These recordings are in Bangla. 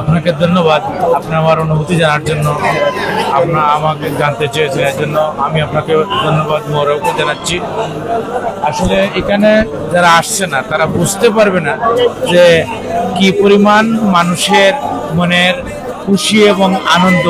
আপনাকে ধন্যবাদ, আপনি আমার অনুভূতি জানার জন্য আপনার আমাকে জানতে চেয়েছেন এর জন্য, আমি আপনাকে ধন্যবাদ মোরকে জানাচ্ছি। আসলে এখানে যারা আসছে না, তারা বুঝতে পারবে না যে কি পরিমাণ মানুষের মনের খুশি এবং আনন্দ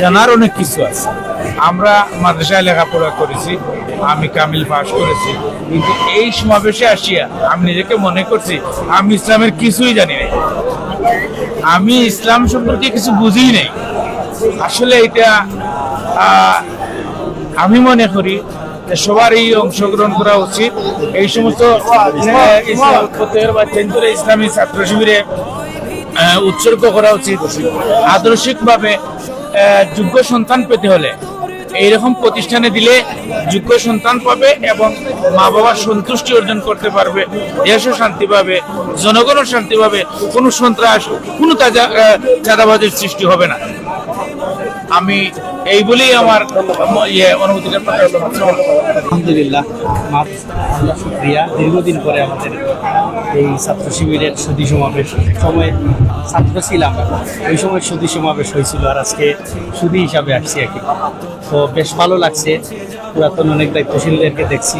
জানার অনেক কিছু আছে। আমরা মাদ্রাসায় লেখাপড়া করেছি, আমি কামিল পাস করেছি। কিন্তু এই সমাবেশে আসিয়া আমি নিজেকে মনে করছি, আমি ইসলামের কিছুই জানি না আমি ইসলাম সম্পর্কে কিছু বুঝিই নাই। আসলে এটা আমি মনে করি সবারই অংশগ্রহণ করা উচিত। এই সমস্ত ইসলাম ছাত্র শিবিরে উৎসর্গ করা উচিত। আদর্শিকভাবে যোগ্য সন্তান পেতে হলে এইরকম প্রতিষ্ঠানে দিলে যোগ্য সন্তান পাবে এবং মা বাবার সন্তুষ্টি অর্জন করতে পারবে দেশও শান্তি পাবে, জনগণও শান্তি পাবে, কোনো সন্ত্রাস, কোনো তাজা চাঁদাবাজের সৃষ্টি হবে না। আমি এই বলেই আমার ইয়ে অনুভূতিটা। আলহামদুলিল্লাহ মাছ আল্লাহ শুক্রিয়া। দীর্ঘদিন পরে আমাদের এই ছাত্র শিবিরের সুদী সমাবেশ সময় ছাত্র ছিলাম ওই সময় সুদী সমাবেশ হয়েছিল আর আজকে সুদী হিসাবে আসছি আর কি। তো বেশ ভালো লাগছে, পুরাতন অনেক দায়িত্বশীলদেরকে দেখছি,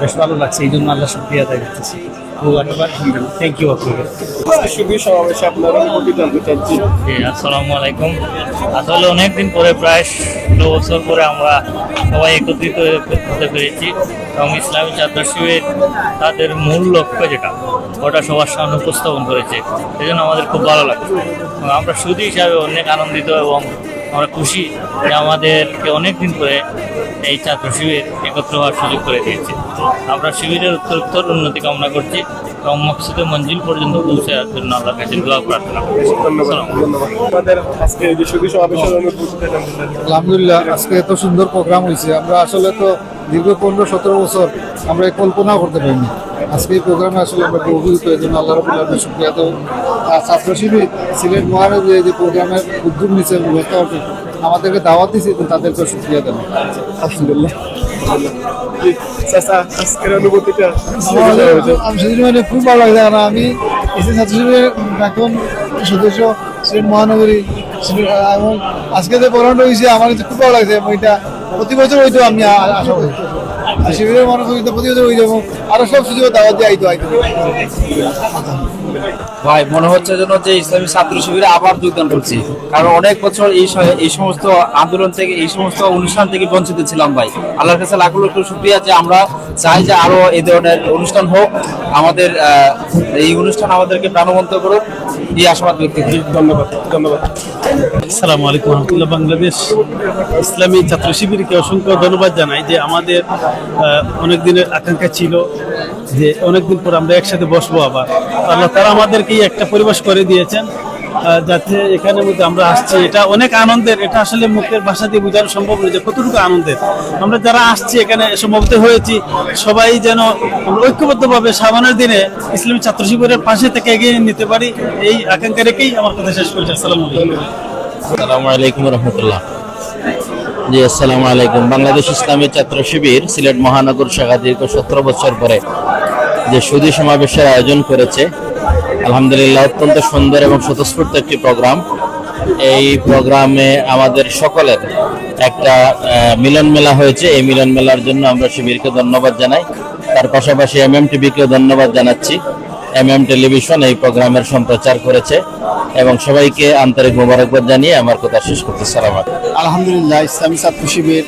বেশ ভালো লাগছে, এই জন্য আল্লাহ শুক্রিয়া আদায় করতেছি। আসসালামু আলাইকুম আসলে অনেকদিন পরে, প্রায় ষোলো বছর পরে আমরা সবাই একত্রিত হতে পেরেছি। এবং ইসলামী ছাত্র তাদের মূল লক্ষ্য যেটা, ওটা সবার সামনে উপস্থাপন করেছে। সেই জন্য আমাদের খুব ভালো লাগছে। আমরা শুধু হিসাবে অনেক আনন্দিত এবং আমরা খুশি যে আমাদেরকে অনেক দিন পরে এই ছাত্র শিবির একত্র হওয়ার সুযোগ করে দিয়েছে। আমরা শিবিরের উত্তরোত্তর উন্নতি কামনা করছি। এবং মকসুদে মঞ্জিল পর্যন্ত পৌঁছার জন্য আল্লাহর কাছে দোয়া প্রার্থনা করছি। ধন্যবাদ। আসসালামু আলাইকুম। ধন্যবাদ আমাদের আজকে এই যে শুধু সমাবেশের অনুভূতিটা জানতে চাচ্ছি আলহামদুলিল্লাহ আজকে এত সুন্দর প্রোগ্রাম হয়েছে। আমরা আসলে তো দীর্ঘ পনেরো সতেরো বছর আমরা এই কল্পনাও করতে পারিনি। আজকে এই প্রোগ্রামে আসলে আমরা খুব অভিভূত এই জন্য আল্লাহ রবুল আলমের শুক্রিয়া তো আর ছাত্র শিবির সিলেট এই যে প্রোগ্রামের উদ্যোগ নিচ্ছে ব্যবস্থা আমাদেরকে দাওয়াত দিয়েছে তো তাদেরকে শুক্রিয়া দেন আলহামদুলিল্লাহ। আমি মানে খুব ভালো লাগছে কারণ আমি এসে ছাত্র শিবিরের এখন সদস্য সিলেট মহানগরী। এবং আজকে যে প্রোগ্রামটা হয়েছে আমার খুব ভালো লাগছে এবং এটা প্রতি বছর হইতো আমি আশা করি। আর শিবিরের মনে করি তো প্রতি বছর হইতো আরও সব সুযোগ দাওয়াত দিয়ে আইতো আইতো। ভাই মনে হচ্ছে যেন যে ইসলামী ছাত্র শিবিরে আবার যোগদান করছি। কারণ অনেক বছর এই এই সমস্ত আন্দোলন থেকে এই সমস্ত অনুষ্ঠান থেকে বঞ্চিত ছিলাম ভাই। আল্লাহর কাছে লাখ লক্ষ শুক্রিয়া যে আমরা চাই যে আরও এই ধরনের অনুষ্ঠান হোক। আমাদের আহ, এই অনুষ্ঠান আমাদেরকে প্রাণবন্ত করুক। এই আশাবাদ ব্যক্তি ধন্যবাদ ধন্যবাদ। আসসালামু আলাইকুম রহমতুল্লাহ, বাংলাদেশ ইসলামী ছাত্র শিবিরকে অসংখ্য ধন্যবাদ জানাই যে আমাদের অনেক দিনের আকাঙ্ক্ষা ছিল যে অনেকদিন পর আমরা একসাথে বসবো আবার। আল্লাহ তারা আমাদেরকেই একটা পরিবেশ করে দিয়েছেন। যাতে এখানের মধ্যে আমরা আসছি। এটা অনেক আনন্দের, এটা আসলে মুখের ভাষা দিয়ে বোঝানো সম্ভব নয় যে কতটুকু আনন্দের। আমরা যারা আসছি এখানে সমবেত হয়েছি। সবাই যেন আমরা ঐক্যবদ্ধভাবে সাবানের দিনে ইসলামী ছাত্র শিবিরের পাশে থেকে এগিয়ে নিতে পারি, এই আকাঙ্ক্ষা রেখেই আমার কথা শেষ করছি। আসসালামু আলাইকুম। আসসালামু আলাইকুম রহমতুল্লাহ। জি, আসসালামু আলাইকুম। বাংলাদেশ ইসলামী ছাত্র শিবির সিলেট মহানগর শাখা দীর্ঘ সতেরো বছর পরে যে সুদী সমাবেশের আয়োজন করেছে আলহামদুলিল্লাহ, অত্যন্ত সুন্দর এবং স্বতঃস্ফূর্ত একটি প্রোগ্রাম। এই প্রোগ্রামে আমাদের সকলের একটা মিলন মেলা হয়েছে। এই মিলন মেলার জন্য আমরা শিবিরকে ধন্যবাদ জানাই। তার পাশাপাশি এম এম টিভিকেও ধন্যবাদ জানাচ্ছি। এম এম টেলিভিশন এই প্রোগ্রামের সম্প্রচার করেছে এবং সবাইকে আন্তরিক মোবারকবাদ জানিয়ে আমার কথা শেষ করতে সালাম আলহামদুলিল্লাহ, ইসলামী ছাত্র শিবির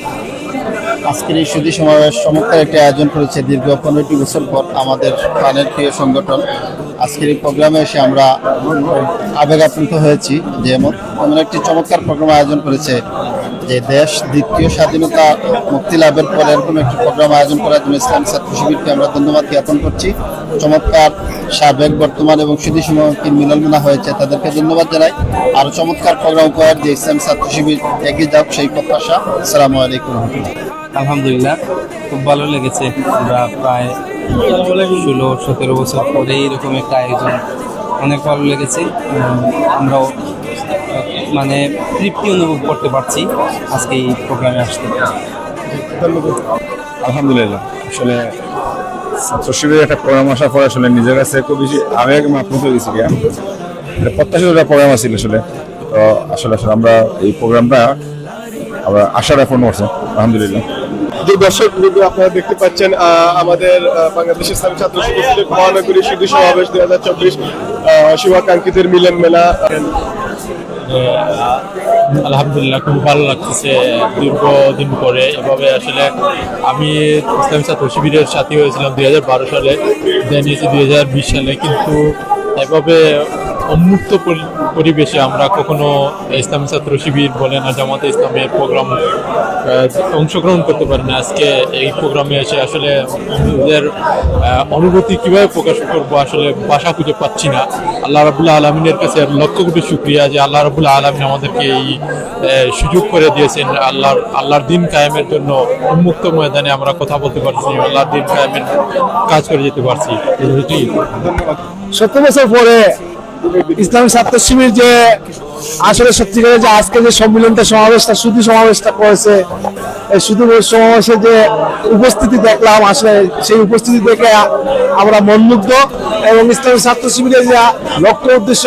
আজকের এই সুদী সমাবেশ চমৎকার একটি আয়োজন করেছে। দীর্ঘ পনেরোটি বছর পর আমাদের প্রাণের প্রিয় সংগঠন। আজকের এই প্রোগ্রামে এসে আমরা আবেগ আপ্লুত হয়েছি যে এমন একটি চমৎকার প্রোগ্রাম আয়োজন করেছে যে দেশ দ্বিতীয় স্বাধীনতা মুক্তি লাভের পর এরকম একটি প্রোগ্রাম আয়োজন করার জন্য ইসলামী ছাত্র শিবিরকে আমরা ধন্যবাদ জ্ঞাপন করছি। চমৎকার সাবেক, বর্তমান এবং সুদী সমাবেশ মিলন মেলা হয়েছে তাদেরকে ধন্যবাদ জানাই। আরও চমৎকার প্রোগ্রাম উপহার যে ইসলামী ছাত্র শিবির এগিয়ে যাক সেই প্রত্যাশা। আসসালামু আলাইকুম। রহমতুল্লাহ আলহামদুলিল্লাহ, খুব ভালো লেগেছে। আমরা প্রায় ষোলো, সতেরো বছর পরে এরকম একটা আয়োজন অনেক ভালো লেগেছে। আমরাও মানে তৃপ্তি অনুভব করতে পারছি আজকে এই প্রোগ্রামে আসতে। আলহামদুলিল্লাহ, আসলে ছাত্র শিবিরের একটা প্রোগ্রাম আসার পরে আসলে নিজের কাছে খুব বেশি আমি একদম আপ্লুত হয়ে গেছি গিয়া। প্রত্যাশিত একটা প্রোগ্রাম আছিল আসলে। তো আসলে আসলে আমরা এই প্রোগ্রামটা আমরা আশাটা পূর্ণ করছি, আলহামদুলিল্লাহ। যে দর্শক বৃন্দ আপনারা দেখতে পাচ্ছেন আমাদের বাংলাদেশ ইসলামী ছাত্র সংসদের মহানগরী শুধু সমাবেশ দুই হাজার চব্বিশ শুভাকাঙ্ক্ষীদের মিলন মেলা। আলহামদুলিল্লাহ, খুব ভালো লাগতেছে দীর্ঘদিন পরে। এভাবে আসলে আমি ইসলামী ছাত্র শিবিরের সাথী হয়েছিলাম দুই হাজার বারো সালে জানিয়েছি দুই হাজার বিশ সালে, কিন্তু এভাবে উন্মুক্ত পরি- পরিবেশে আমরা কখনো ইসলামী ছাত্র শিবির বলে না জামাতে ইসলামের প্রোগ্রাম অংশগ্রহণ করতে পারি না। আজকে এই প্রোগ্রামে এসে আসলে নিজের অনুভূতি কীভাবে প্রকাশ করব আসলে বাসা খুঁজে পাচ্ছি না। আল্লাহ রাবুল্লাহ আলমিনের কাছে লক্ষ কোটি শুক্রিয়া যে আল্লাহ রাবুল্লাহ আলমিন আমাদেরকে এই সুযোগ করে দিয়েছেন। আল্লাহর আল্লাহর দিন কায়েমের জন্য উন্মুক্ত ময়দানে আমরা কথা বলতে পারছি আল্লাহর দিন কায়েমের কাজ করে যেতে পারছি। সত্তর বছর পরে ইসলামী ছাত্র যে আসলে সত্যিকারের যে আজকে যে সম্মিলনটা সমাবেশটা, শুধু সমাবেশটা করেছে শুধু সমাবেশে যে উপস্থিতি দেখলাম, আসলে সেই উপস্থিতি দেখে আমরা মনমুগ্ধ এবং ইসলামী ছাত্র শিবিরের যে লক্ষ্য উদ্দেশ্য,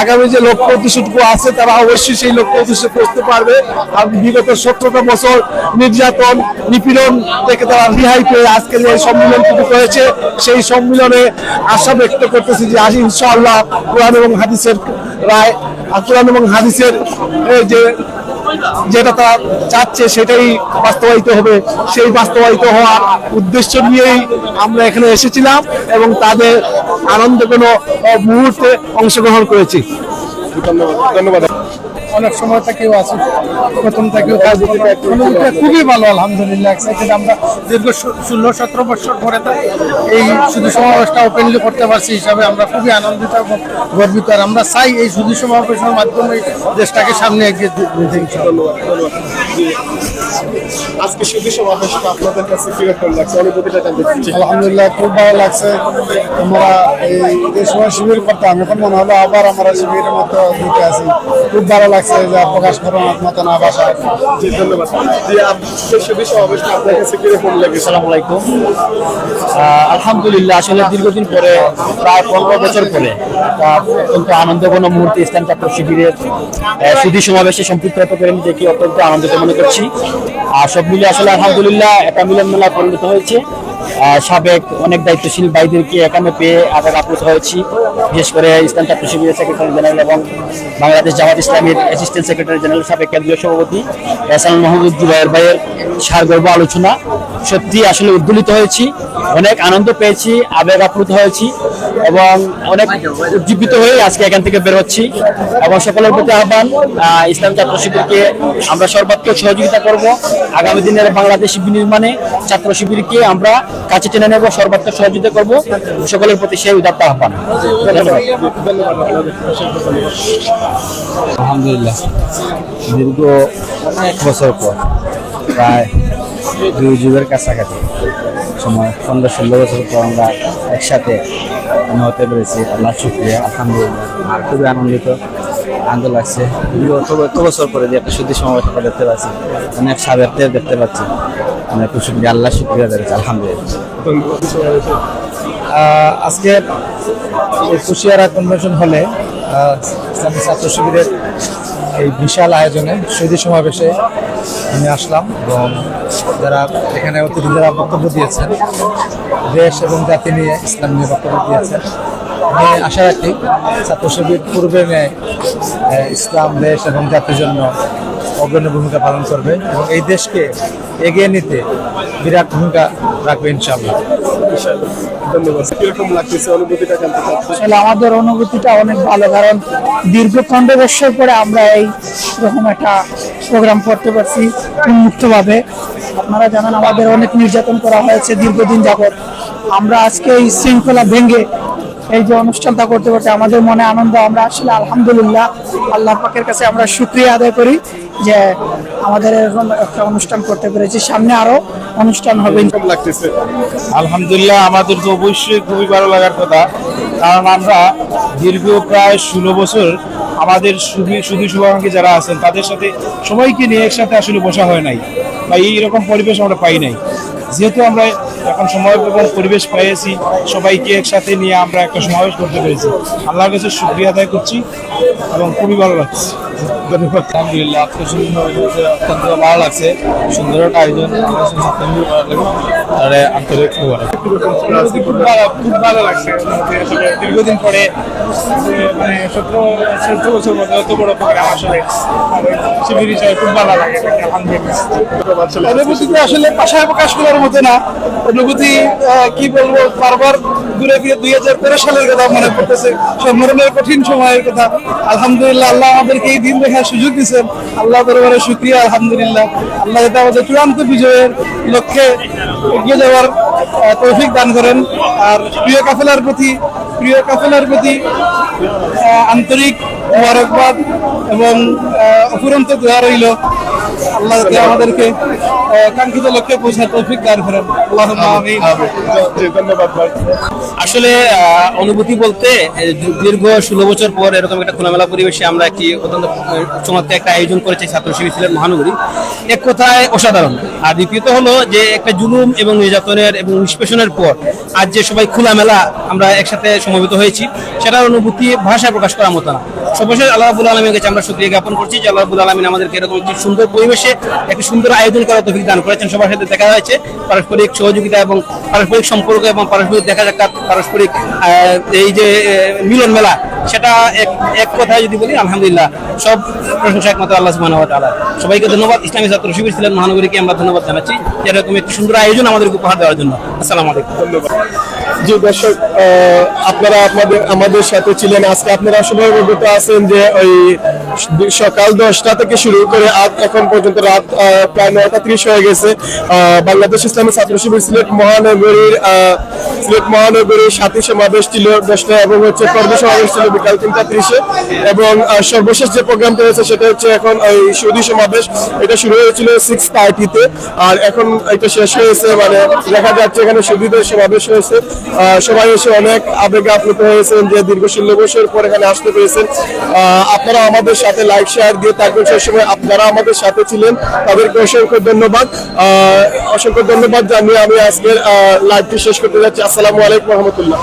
আগামী যে লক্ষ্য উদ্দেশ্যটুকু আছে, তারা অবশ্যই সেই লক্ষ্য উদ্দেশ্যে করতে পারবে। আর বিগত সতেরোটা বছর নির্যাতন, নিপীড়ন থেকে তারা রিহাই পেয়ে আজকে যে সম্মিলনটুকু করেছে, সেই সম্মিলনে আশা ব্যক্ত করতেছি যে আজ ইনশাআল্লাহ কোরআন এবং হাদিসের রায় আচরণ এবং হাদিসের যে যেটা তারা চাচ্ছে সেটাই বাস্তবায়িত হবে, সেই বাস্তবায়িত হওয়ার উদ্দেশ্য নিয়েই আমরা এখানে এসেছিলাম এবং তাদের আনন্দ কোনো মুহূর্তে অংশগ্রহণ করেছি। ধন্যবাদ ধন্যবাদ। অনেক সময় থেকেও আছে। প্রথম থেকেও কাজ অনুভূতিটা খুবই ভালো, আলহামদুলিল্লাহ এক্সাইটেড আমরা দীর্ঘ ষোলো, সতেরো বছর পরে এই শুধু সমাবেশটা ওপেনলি করতে পারছি হিসাবে আমরা খুবই আনন্দিত গর্বিত। আর আমরা চাই এই শুধু সমাবেশের মাধ্যমে দেশটাকে সামনে এগিয়ে দিতে ইনশাআল্লাহ। আজকে সমাবেশটা আপনাদের কাছে লাগছে। অনুভূতিটা জানতে আলহামদুলিল্লাহ খুব ভালো লাগছে। আমরা এই সময় শিবির করতাম এখন মনে হলো আবার আমরা শিবিরের মতো দিতে আছি। খুব ভালো লাগছে যে প্রকাশ করার মতো না জি ধন্যবাদ। সমাবেশটা আপনার কাছে আহ, আলহামদুলিল্লাহ আসলে দীর্ঘদিন পরে প্রায় পনেরো বছর পরে অত্যন্ত আনন্দঘন মুহূর্তে ইসলাম ছাত্র শিবিরের সুধী সমাবেশে সম্পৃক্ত হতে পেরে নিজেকে অত্যন্ত আনন্দিত মনে করছি। আর সব মিলে আসলে আলহামদুলিল্লাহ একটা মিলন মেলা পরিণত হয়েছে। সাবেক অনেক দায়িত্বশীল ভাইদেরকে এখানে পেয়ে আবার আপ্লুত হয়েছি। বিশেষ করে ইসলাম ছাত্র শিবিরের সেক্রেটারি জেনারেল এবং বাংলাদেশ জামাত ইসলামীর অ্যাসিস্ট্যান্ট সেক্রেটারি জেনারেল সাবেক কেন্দ্রীয় সভাপতি এহসান মাহমুদ জুবাইর ভাইয়ের সারগর্ভ আলোচনা। সত্যি আসলে উদ্দোলিত হয়েছি, অনেক আনন্দ পেয়েছি, আবেগ আপ্লুত হয়েছি। এবং অনেক উজ্জীবিত হয়ে আজকে এখান থেকে বের হচ্ছি। এবং সকলের প্রতি আহ্বান আহ, ইসলাম ছাত্র শিবিরকে আমরা সর্বাত্মক সহযোগিতা করব। আগামী দিনের বাংলাদেশ বিনির্মাণে ছাত্র শিবিরকে আমরা কাছে টেনে নেব সর্বাত্মক সহযোগিতা করব। সকলের প্রতি সেই উদাত্ত আহ্বান। আলহামদুলিল্লাহ। দীর্ঘ বছর পর প্রায় দুই যুগের কাছাকাছি। সময়, পনেরো ষোলো বছর পর আমরা একসাথে আমি হতে পেরেছি, আল্লাহ শুক্রিয়া, আলহামদুলিল্লাহ। আর খুবই আনন্দিত, আনন্দ লাগছে। এত- বছর পরে যে একটা শুদ্ধি সমাবেশ আমরা দেখতে পাচ্ছি অনেক সাবেকদের দেখতে পাচ্ছি। আমরা খুব শুক্রিয়া, আল্লাহ শুক্রিয়া পেরেছি আলহামদুলিল্লাহ। আজকে কুশিয়ারা কনভেনশন হলে ছাত্র শিবিরের এই বিশাল আয়োজনে শহীদ সমাবেশে আমি আসলাম এবং যারা এখানে অতিথি যারা বক্তব্য দিয়েছেন দেশ এবং জাতি নিয়ে ইসলাম নিয়ে বক্তব্য দিয়েছেন আমি আশা রাখি ছাত্র পূর্বে আহ, ইসলাম দেশ এবং জাতির জন্য অগ্রণী ভূমিকা পালন করবে এবং এই দেশকে এগিয়ে নিতে বিরাট ভূমিকা রাখবে ইনশাআল্লাহ। আসলে আমাদের অনুভূতিটা অনেক ভালো, কারণ দীর্ঘ পনেরো বছর পরে আমরা এই রকম একটা প্রোগ্রাম করতে পারছি উন্মুক্তভাবে। আপনারা জানেন আমাদের অনেক নির্যাতন করা হয়েছে দীর্ঘদিন যাবৎ। আমরা আজকে এই শৃঙ্খলা ভেঙে এই যে অনুষ্ঠানটা করতে করতে আমাদের মনে আনন্দ, আমরা আসলে আলহামদুলিল্লাহ আল্লাহ পাকের কাছে আমরা শুক্রিয়া আদায় করি যে আমাদের এরকম একটা অনুষ্ঠান করতে পেরেছি। সামনে আরও অনুষ্ঠান হবে। লাগতেছে। আলহামদুলিল্লাহ আমাদের তো অবশ্যই খুবই ভালো লাগার কথা। কারণ আমরা দীর্ঘ প্রায় ষোলো বছর আমাদের শুধু শুধু শুভাকাঙ্ক্ষী যারা আছেন, তাদের সাথে সবাইকে নিয়ে একসাথে আসলে বসা হয় নাই বা এইরকম পরিবেশ আমরা পাই নাই। যেহেতু আমরা এখন সময় এবং পরিবেশ পাইয়েছি, সবাইকে একসাথে নিয়ে আমরা একটা সমাবেশ করতে পেরেছি। আল্লাহর কাছে শুক্রিয়া আদায় করছি এবং খুবই ভালো লাগছে। ধন্যবাদ আলহামদুলিল্লাহ আজকে অত্যন্ত ভালো লাগছে। সুন্দর একটা আয়োজন আন্তরিক কীরকম ছিল আজকে খুব ভালো লাগছে। আসলে দীর্ঘদিন পরে মানে সতেরো চোদ্দ বছর মধ্যে এত বড় প্রোগ্রাম আসলে। শিবির হিসাবে খুব ভালো লাগে। আলহামদুলিল্লাহ। আসলে আসলে ভাষায় প্রকাশ করার মতো না। অনুভূতি আহ, কি বলব বারবার ঘুরে ফিরে দুই হাজার তেরো সালের কথা মনে পড়তেছে। সব মরণের কঠিন সময়ের কথা। আলহামদুলিল্লাহ আল্লাহ আমাদেরকে এই দিন দেখার সুযোগ দিচ্ছেন আল্লাহ দরবারে সুক্রিয়া আলহামদুলিল্লাহ। আল্লাহ যাতে আমাদের চূড়ান্ত বিজয়ের লক্ষ্যে এগিয়ে যাওয়ার তৌফিক দান করেন। আর প্রিয় কাফেলার প্রতি, প্রিয় কাফেলার প্রতি আন্তরিক মোবারকবাদ এবং আহ, অফুরন্ত দোয়া রইল। আল্লাহ যাতে আমাদেরকে কাঙ্ক্ষিত লক্ষ্যে পৌঁছার তৌফিক দান করেন। আল্লাহ ধন্যবাদ আসলে আহ, অনুভূতি বলতে দীর্ঘ ষোলো বছর পর এরকম একটা খোলামেলা পরিবেশে আমরা একটি অত্যন্ত চমৎকার একটা আয়োজন করেছি ছাত্র শিবির মহানগরী। এক কথায় অসাধারণ। আর দ্বিতীয়ত হলো যে একটা জুলুম এবং নির্যাতনের এবং নিষ্পেষণের পর আজ যে সবাই খোলামেলা আমরা একসাথে সমবেত হয়েছি, সেটার অনুভূতি ভাষায় প্রকাশ করার মতো না। সর্বশেষ আল্লাহ রাবুল আলমীর কাছে আমরা শুক্রিয়া জ্ঞাপন করছি যে আল্লাহ রাবুল আলমিন আমাদেরকে এরকম একটি সুন্দর পরিবেশে একটি সুন্দর আয়োজন করার তৌফিক দান করেছেন। সবার সাথে দেখা হয়েছে। পারস্পরিক সহযোগিতা এবং পারস্পরিক সম্পর্ক এবং পারস্পরিক দেখা যাক পারস্পরিক এই যে মিলন মেলা সেটা এক এক কথায় যদি বলি, আলহামদুলিল্লাহ, সব প্রশংসা একমাত্র আল্লাহ সুবাহ ওয়া সবাইকে ধন্যবাদ। ইসলামী ছাত্র শিবির ছিলেন মহানগরীকে আমরা ধন্যবাদ জানাচ্ছি। এরকম একটি সুন্দর আয়োজন আমাদেরকে উপহার দেওয়ার জন্য। আসসালাম আলাইকুম। ধন্যবাদ। জি, দর্শক আপনারা আপনাদের আমাদের সাথে ছিলেন। আজকে আপনারা সবাই অবগত আছেন যে ওই সকাল দশটা থেকে শুরু করে আজ এখন পর্যন্ত রাত প্রায় নয়টা ত্রিশ হয়ে গেছে। বাংলাদেশ ইসলামী ছাত্র শিবির সিলেট মহানগরীর সিলেট মহানগরীর সাথী সমাবেশ ছিল দশটা এবং হচ্ছে পর্ব সমাবেশ ছিল বিকাল তিনটা ত্রিশে। এবং সর্বশেষ যে প্রোগ্রামটা হয়েছে সেটা হচ্ছে এখন ওই সৌদি সমাবেশ। এটা শুরু হয়েছিল সিক্স থার্টিতে আর এখন এটা শেষ হয়েছে মানে দেখা যাচ্ছে এখানে সুদীদের সমাবেশ হয়েছে। সবাই এসে অনেক আবেগে আপ্লুত হয়েছেন যে দীর্ঘ ষোলো বছর পর এখানে আসতে পেরেছেন। আপনারা আমাদের সাথে লাইক শেয়ার দিয়ে থাকবেন। সেই সময় আপনারা আমাদের সাথে ছিলেন। তাদেরকে অসংখ্য ধন্যবাদ। অসংখ্য ধন্যবাদ জানিয়ে আমি আজকের লাইভটি শেষ করতে যাচ্ছি। আসসালামু আলাইকুম রহমতুল্লাহ।